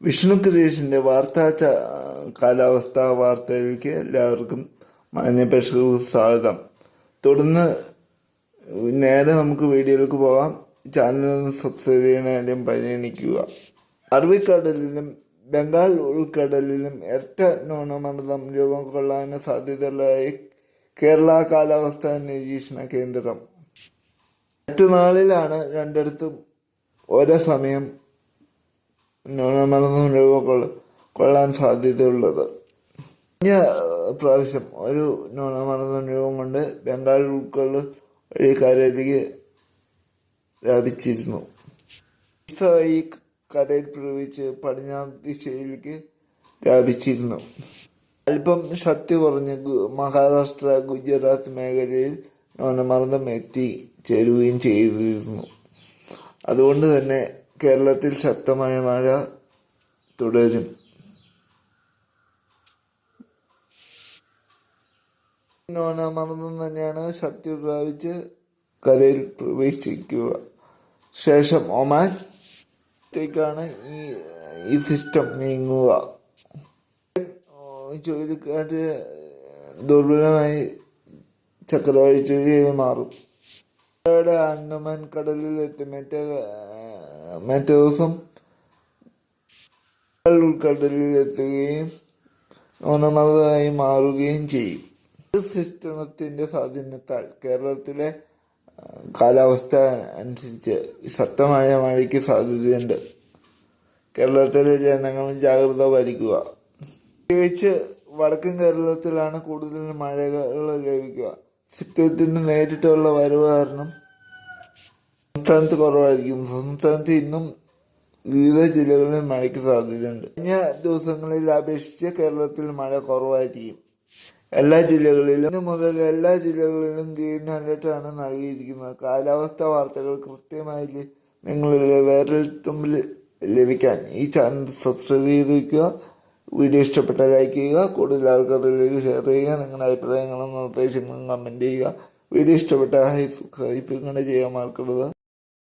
വിഷ്ണു ക്രിയേഷന്റെ വാർത്താ കാലാവസ്ഥാ വാർത്തയിലേക്ക് എല്ലാവർക്കും മാന്യപേക്ഷകർക്ക് സ്വാഗതം. തുടർന്ന് നേരെ നമുക്ക് വീഡിയോയിലേക്ക് പോകാം. ചാനൽ സബ്സ്ക്രൈബ് ചെയ്യാനും പരിഗണിക്കുക. അറബിക്കടലിലും ബംഗാൾ ഉൾക്കടലിലും ഇരട്ട ന്യൂനമർദ്ദം രൂപം കൊള്ളാൻ സാധ്യതയുള്ളതായി കേരള കാലാവസ്ഥാ നിരീക്ഷണ കേന്ദ്രം. മറ്റുനാളിലാണ് രണ്ടിടത്തും ഒരേ സമയം ന്യൂനമർദ്ദം രൂപ കൊള്ള കൊള്ളാൻ സാധ്യതയുള്ളത്. കഴിഞ്ഞ പ്രാവശ്യം ഒരു ന്യൂനമർദ്ദം രൂപം കൊണ്ട് ബംഗാൾ ഉൾക്കൊള്ള വഴി കരയിലേക്ക് വ്യാപിച്ചിരുന്നു ഈ കരയിൽ പ്രവേശിച്ച് പടിഞ്ഞാറ് ദിശയിലേക്ക് വ്യാപിച്ചിരുന്നു. അല്പം ശക്തി കുറഞ്ഞ് മഹാരാഷ്ട്ര ഗുജറാത്ത് മേഖലയിൽ ന്യൂനമർദ്ദം എത്തി ചേരുകയും ചെയ്തിരുന്നു. അതുകൊണ്ട് തന്നെ കേരളത്തിൽ ശക്തമായ മഴ തുടരും. നോനാമർദ്ദം തന്നെയാണ് ശക്തി പ്രാപിച്ച് കരയിൽ പ്രവേശിക്കുക. ശേഷം ഒമാൻ ഈ ഈ സിസ്റ്റം നീങ്ങുക. ചുഴലിക്കാറ്റ് ദുർബലമായി ചക്രവാഴ്ച മാറും. അന്നമാൻ കടലിൽ എത്തി മറ്റേ മറ്റേ ദിവസം ഉൾക്കടലിലെത്തുകയും ന്യൂനമർദ്ദമായി മാറുകയും ചെയ്യും. ഈ സിസ്റ്റത്തിന്റെ സ്വാധീനത്താൽ കേരളത്തിലെ കാലാവസ്ഥ അനുസരിച്ച് ശക്തമായ മഴയ്ക്ക് സാധ്യതയുണ്ട്. കേരളത്തിലെ ജനങ്ങൾ ജാഗ്രത പാലിക്കുക. പ്രത്യേകിച്ച് വടക്കൻ കേരളത്തിലാണ് കൂടുതൽ മഴകൾ ലഭിക്കുക. സിസ്റ്റത്തിന് നേരിട്ടുള്ള വരവ് കാരണം സംസ്ഥാനത്ത് കുറവായിരിക്കും. സംസ്ഥാനത്ത് ഇന്നും വിവിധ ജില്ലകളിൽ മഴയ്ക്ക് സാധ്യതയുണ്ട്. കഴിഞ്ഞ ദിവസങ്ങളിൽ അപേക്ഷിച്ച് കേരളത്തിൽ മഴ കുറവായിരിക്കും. എല്ലാ ജില്ലകളിലും ഇന്ന് മുതൽ എല്ലാ ജില്ലകളിലും ഗ്രീൻ അലർട്ടാണ് നൽകിയിരിക്കുന്നത്. കാലാവസ്ഥ വാർത്തകൾ കൃത്യമായി നിങ്ങളുടെ വേറൊരു തുമ്പിൽ ലഭിക്കാൻ ഈ ചാനൽ സബ്സ്ക്രൈബ് ചെയ്ത് വയ്ക്കുക വീഡിയോ ഇഷ്ടപ്പെട്ടാൽ ലൈക്ക് ചെയ്യുക. കൂടുതൽ ആൾക്കാരിലേക്ക് ഷെയർ ചെയ്യുക. നിങ്ങളുടെ അഭിപ്രായങ്ങളും നിർദ്ദേശങ്ങളും കമന്റ് ചെയ്യുക. വീഡിയോ ഇഷ്ടപ്പെട്ടാൽ ഹൈപ്പ് ചെയ്യാൻ മറക്കരുത്.